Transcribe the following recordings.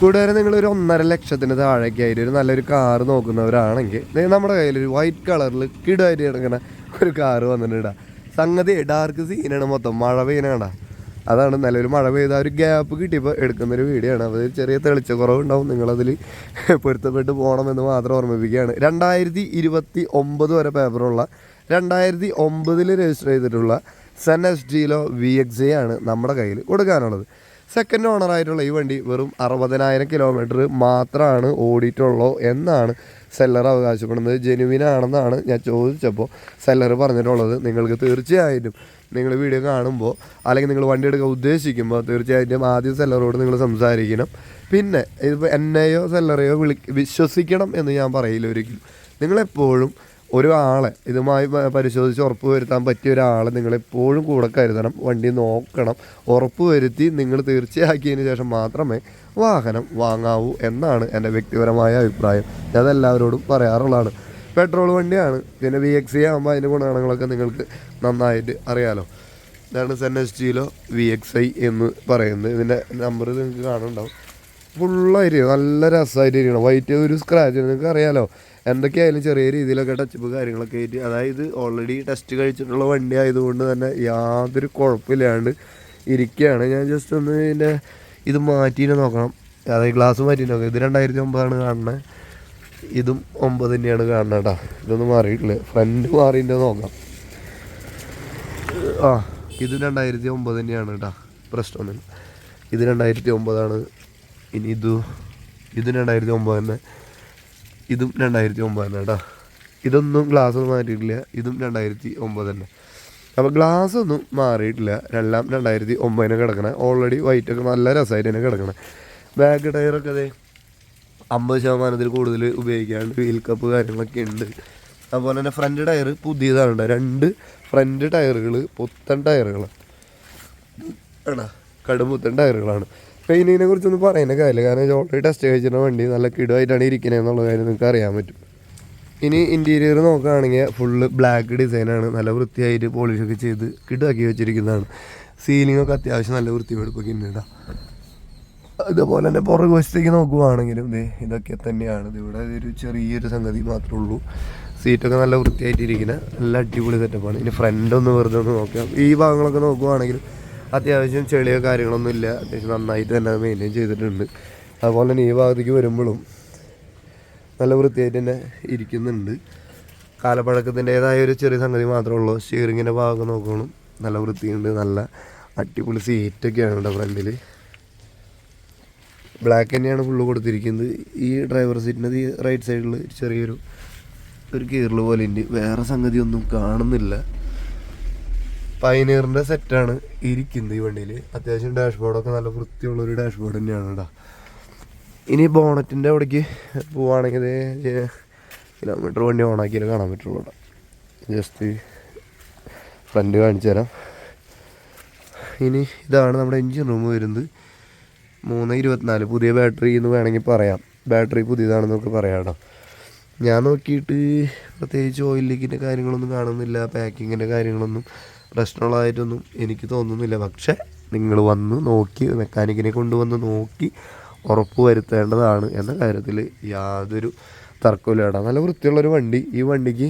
കൂട്ടുകാരെ നിങ്ങൾ ഒരു ഒന്നര ലക്ഷത്തിന് താഴേക്ക് ആയിട്ട് ഒരു നല്ലൊരു കാറ് നോക്കുന്നവരാണെങ്കിൽ നമ്മുടെ കയ്യിൽ ഒരു വൈറ്റ് കളറിൽ കിടായിട്ട് കിടക്കുന്ന ഒരു കാറ് വന്നിട്ടുണ്ട് സംഗതി ഡാർക്ക് സീനാണ് മൊത്തം. മഴ പെയ്യണ അതാണ് നല്ലൊരു മഴ പെയ്ത ഒരു ഗ്യാപ്പ് കിട്ടിയപ്പോൾ എടുക്കുന്നൊരു വീഡിയോ ആണ്. അപ്പോൾ ചെറിയ തെളിച്ച കുറവുണ്ടാവും നിങ്ങളതിൽ പൊരുത്തപ്പെട്ട് പോകണമെന്ന് മാത്രം ഓർമ്മിപ്പിക്കുകയാണ്. രണ്ടായിരത്തി ഇരുപത്തി ഒമ്പത് വരെ പേപ്പറുള്ള രണ്ടായിരത്തി ഒമ്പതിൽ രജിസ്റ്റർ ചെയ്തിട്ടുള്ള സെൻ എസ് ജിയിലോ വി എക്സ് ആണ് നമ്മുടെ കയ്യിൽ കൊടുക്കാനുള്ളത്. സെക്കൻഡ് ഓണർ ആയിട്ടുള്ള ഈ വണ്ടി വെറും അറുപതിനായിരം കിലോമീറ്റർ മാത്രമാണ് ഓടിയിട്ടുള്ളൂ എന്നാണ് സെല്ലർ അവകാശപ്പെടുന്നത്. ജെനുവിൻ ആണെന്നാണ് ഞാൻ ചോദിച്ചപ്പോൾ സെല്ലർ പറഞ്ഞിട്ടുള്ളത്. നിങ്ങൾക്ക് തീർച്ചയായിട്ടും നിങ്ങൾ വീഡിയോ കാണുമ്പോൾ അല്ലെങ്കിൽ നിങ്ങൾ വണ്ടി എടുക്കാൻ ഉദ്ദേശിക്കുമ്പോൾ തീർച്ചയായിട്ടും ആദ്യം സെല്ലറോട് നിങ്ങൾ സംസാരിക്കണം. പിന്നെ ഇതിപ്പോൾ എന്നെയോ സെല്ലറെയോ വിളി വിശ്വസിക്കണം എന്ന് ഞാൻ പറയില്ല ഒരിക്കലും. നിങ്ങളെപ്പോഴും ഒരു ആളെ ഇതുമായി പരിശോധിച്ച് ഉറപ്പ് വരുത്താൻ പറ്റിയ ഒരാളെ നിങ്ങൾ എപ്പോഴും കൂടെ കരുതണം വണ്ടി നോക്കണം ഉറപ്പ് വരുത്തി നിങ്ങൾ തീർച്ചയാക്കിയതിന് ശേഷം മാത്രമേ വാഹനം വാങ്ങാവൂ എന്നാണ് എന്റെ വ്യക്തിപരമായ അഭിപ്രായം. ഞാൻ എല്ലാവരോടും പറയാറുള്ളതാണ്. പെട്രോൾ വണ്ടിയാണ് പിന്നെ വി എക്സ് ആകുമ്പോൾ അതിന്റെ ഗുണഗണങ്ങളൊക്കെ നിങ്ങൾക്ക് നന്നായിട്ട് അറിയാലോ. ഇതാണ് സെൻ എസ് ജിയിലോ വി എക്സ് ഐ എന്ന് പറയുന്നത്. ഇതിന്റെ നമ്പർ നിങ്ങൾക്ക് കാണുന്നുണ്ടാവും ഫുള്ളായിട്ട് നല്ല രസമായിട്ട് ഇരിക്കണം. വൈറ്റ് ഒരു സ്ക്രാച്ച് നിങ്ങൾക്ക് അറിയാലോ? എന്തൊക്കെയായാലും ചെറിയ രീതിയിലൊക്കെ ടച്ചപ്പ് കാര്യങ്ങളൊക്കെ ആയിട്ട് അതായത് ഓൾറെഡി ടെസ്റ്റ് കഴിച്ചിട്ടുള്ള വണ്ടി ആയതുകൊണ്ട് തന്നെ യാതൊരു കുഴപ്പമില്ലാണ്ട് ഇരിക്കുകയാണ് ഞാൻ ജസ്റ്റ് ഒന്ന് ഇതിന്റെ ഇത് മാറ്റിയിട്ട് നോക്കണം. അതായത് ഗ്ലാസ് മാറ്റി നോക്കാം. ഇത് രണ്ടായിരത്തി ഒമ്പതാണ് കാണുന്നത് ഇതും ഒമ്പത് തന്നെയാണ് കാണുന്നത് കേട്ടോ. ഇതൊന്നും മാറിയിട്ടില്ല. ഫ്രണ്ട് മാറിയിട്ട് നോക്കാം. ആ ഇത് രണ്ടായിരത്തി ഒമ്പത് തന്നെയാണ് കേട്ടോ. പ്രശ്നമൊന്നുമില്ല. ഇത് രണ്ടായിരത്തി ഒമ്പതാണ് ഇനി ഇത് ഇത് രണ്ടായിരത്തി ഒമ്പത് തന്നെ. ഇതും രണ്ടായിരത്തി ഒമ്പത് തന്നെ കേട്ടോ. ഇതൊന്നും ഗ്ലാസ് ഒന്നും മാറ്റിയിട്ടില്ല. ഇതും രണ്ടായിരത്തി ഒമ്പത് തന്നെ. അപ്പോൾ ഗ്ലാസ് ഒന്നും മാറിയിട്ടില്ല. എല്ലാം രണ്ടായിരത്തി ഒമ്പതിനെ കിടക്കണേ. ഓൾറെഡി വൈറ്റ് ഒക്കെ നല്ല രസമായിട്ട് തന്നെ കിടക്കണേ. ബാക്ക് ടയറൊക്കെ അതെ അമ്പത് ശതമാനത്തിൽ കൂടുതൽ ഉപയോഗിക്കാണ്ട് വീൽ കപ്പ് കാര്യങ്ങളൊക്കെ ഉണ്ട്. അതുപോലെ തന്നെ ഫ്രണ്ട് ടയർ പുതിയതാണ്. രണ്ട് ഫ്രണ്ട് ടയറുകൾ പുത്തൻ ടയറുകളാണ് കടുമുത്തൻ ടയറുകളാണ് പെയിന്റിങ്ങിനെ കുറിച്ചൊന്നും പറയുന്ന കാര്യമില്ല. കാരണം ഓൾറെഡി ടെസ്റ്റ് കഴിച്ചിരുന്ന വണ്ടി നല്ല കിടുവായിട്ടാണ് ഇരിക്കുന്നത് എന്നുള്ള കാര്യം നിങ്ങൾക്ക് അറിയാൻ പറ്റും. ഇനി ഇന്റീരിയർ നോക്കുകയാണെങ്കിൽ ഫുള്ള് ബ്ലാക്ക് ഡിസൈനാണ് നല്ല വൃത്തിയായിട്ട് പോളിഷൊക്കെ ചെയ്ത് കിടുവാക്കി വെച്ചിരിക്കുന്നതാണ്. സീലിങ്ങൊക്കെ അത്യാവശ്യം നല്ല വൃത്തി ഉണ്ട് അതുപോലെ തന്നെ പുറകു വശത്തേക്ക് നോക്കുവാണെങ്കിലും ദേ ഇതൊക്കെ തന്നെയാണ്. ഇത് ഇവിടെ ഒരു ചെറിയൊരു സംഗതി മാത്രമേ ഉള്ളൂ. സീറ്റൊക്കെ നല്ല വൃത്തിയായിട്ടിരിക്കുന്ന നല്ല അടിപൊളി സെറ്റപ്പാണ് ഇനി ഫ്രണ്ട് ഒന്ന് വെറുതെ ഒന്ന് നോക്കാം. ഈ ഭാഗങ്ങളൊക്കെ നോക്കുവാണെങ്കിലും അത്യാവശ്യം ചെളിയോ കാര്യങ്ങളൊന്നും ഇല്ല. അത്യാവശ്യം നന്നായിട്ട് തന്നെ മെയിന്റെയിൻ ചെയ്തിട്ടുണ്ട്. അതുപോലെ തന്നെ ഈ ഭാഗത്തേക്ക് വരുമ്പോഴും നല്ല വൃത്തിയായിട്ട് തന്നെ ഇരിക്കുന്നുണ്ട്. കാലപ്പഴക്കത്തിന്റെതായ ഒരു ചെറിയ സംഗതി മാത്രമേ ഉള്ളൂ. സ്റ്റിയറിങ്ങിന്റെ ഭാഗം നോക്കണം നല്ല വൃത്തിയുണ്ട്. നല്ല അടിപൊളി സീറ്റൊക്കെയാണ് ഇവിടെ ഫ്രണ്ടിൽ ബ്ലാക്ക് തന്നെയാണ് ഫുള്ള് കൊടുത്തിരിക്കുന്നത്. ഈ ഡ്രൈവർ സീറ്റിന്റെ ഈ റൈറ്റ് സൈഡിൽ ചെറിയൊരു ഒരു കീറൽ പോലെ ഉണ്ട് വേറെ സംഗതിയൊന്നും കാണുന്നില്ല. പൈനീറിന്റെ സെറ്റാണ് ഇരിക്കുന്നത് ഈ വണ്ടിയിൽ അത്യാവശ്യം ഡാഷ്ബോർഡൊക്കെ നല്ല വൃത്തിയുള്ള ഒരു ഡാഷ്ബോർഡ് തന്നെയാണ് കേട്ടോ ഇനി ബോണറ്റിന്റെ അവിടേക്ക് പോവുകയാണെങ്കിൽ കിലോമീറ്റർ വണ്ടി ഓണാക്കിയാൽ കാണാൻ പറ്റുള്ളൂ കേട്ടോ ജസ്റ്റ് ഫ്രണ്ട് കാണിച്ചു തരാം. ഇനി ഇതാണ് നമ്മുടെ എൻജിൻ റൂം വരുന്നത്. മൂന്ന് ഇരുപത്തിനാല് പുതിയ ബാറ്ററി എന്ന് വേണമെങ്കിൽ പറയാം. ബാറ്ററി പുതിയതാണെന്നൊക്കെ പറയാം കേട്ടോ ഞാൻ നോക്കിയിട്ട് പ്രത്യേകിച്ച് ഓയിൽ ലീക്കിന്റെ കാര്യങ്ങളൊന്നും കാണുന്നില്ല പാക്കിങ്ങിന്റെ കാര്യങ്ങളൊന്നും. പ്രശ്നമുള്ളതായിട്ടൊന്നും എനിക്ക് തോന്നുന്നില്ല. പക്ഷേ നിങ്ങൾ വന്ന് നോക്കി മെക്കാനിക്കിനെ കൊണ്ടുവന്ന് നോക്കി ഉറപ്പ് വരുത്തേണ്ടതാണ് എന്ന കാര്യത്തിൽ യാതൊരു തർക്കമില്ല കേട്ടോ നല്ല വൃത്തിയുള്ളൊരു വണ്ടി. ഈ വണ്ടിക്ക്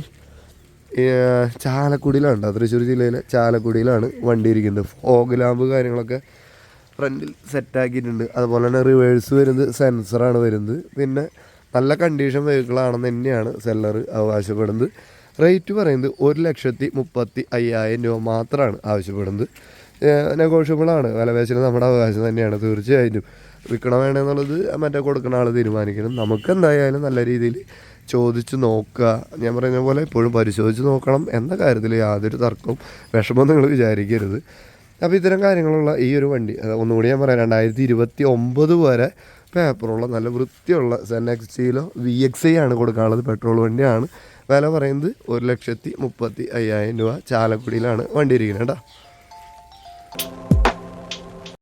ചാലക്കുടിയിലാണ്. തൃശ്ശൂർ ജില്ലയിലെ ചാലക്കുടിയിലാണ് വണ്ടി ഇരിക്കുന്നത്. ഫോഗ് ലാമ്പ് കാര്യങ്ങളൊക്കെ ഫ്രണ്ടിൽ സെറ്റാക്കിയിട്ടുണ്ട് അതുപോലെ തന്നെ റിവേഴ്സ് വരുന്നത് സെൻസറാണ് വരുന്നത്. പിന്നെ നല്ല കണ്ടീഷൻ വെഹിക്കിളാണെന്ന് തന്നെയാണ് സെല്ലർ അവകാശപ്പെടുന്നത്. റേറ്റ് പറയുന്നത് ഒരു ലക്ഷത്തി മുപ്പത്തി അയ്യായിരം രൂപ മാത്രമാണ് ആവശ്യപ്പെടുന്നത്. നെഗോഷ്യബിളാണ്. വിലപേശനം നമ്മുടെ അവകാശം തന്നെയാണ്. തീർച്ചയായിട്ടും. വിൽക്കണം വേണമെന്നുള്ളത് മറ്റേ കൊടുക്കുന്ന ആൾ തീരുമാനിക്കണം. നമുക്ക് എന്തായാലും നല്ല രീതിയിൽ ചോദിച്ച് നോക്കുക. ഞാൻ പറയുന്ന പോലെ എപ്പോഴും പരിശോധിച്ച് നോക്കണം എന്ന കാര്യത്തിൽ യാതൊരു തർക്കവും വിഷമം നിങ്ങൾ വിചാരിക്കരുത്. അപ്പോൾ ഇത്തരം കാര്യങ്ങളുള്ള ഈ ഒരു വണ്ടി ഒന്നുകൂടി ഞാൻ പറയാം. രണ്ടായിരത്തി ഇരുപത്തി ഒമ്പത് വരെ പേപ്പറുള്ള നല്ല വൃത്തിയുള്ള സെൻ എക്സിയിലോ വി എക്സ് ഐ ആണ് കൊടുക്കാനുള്ളത്. പെട്രോൾ വണ്ടിയാണ്. വില പറയുന്നത് ഒരു ലക്ഷത്തി മുപ്പത്തി അയ്യായിരം രൂപ. ചാലക്കുടിയിലാണ് വണ്ടി ഇരിക്കുന്നത് കേട്ടോ.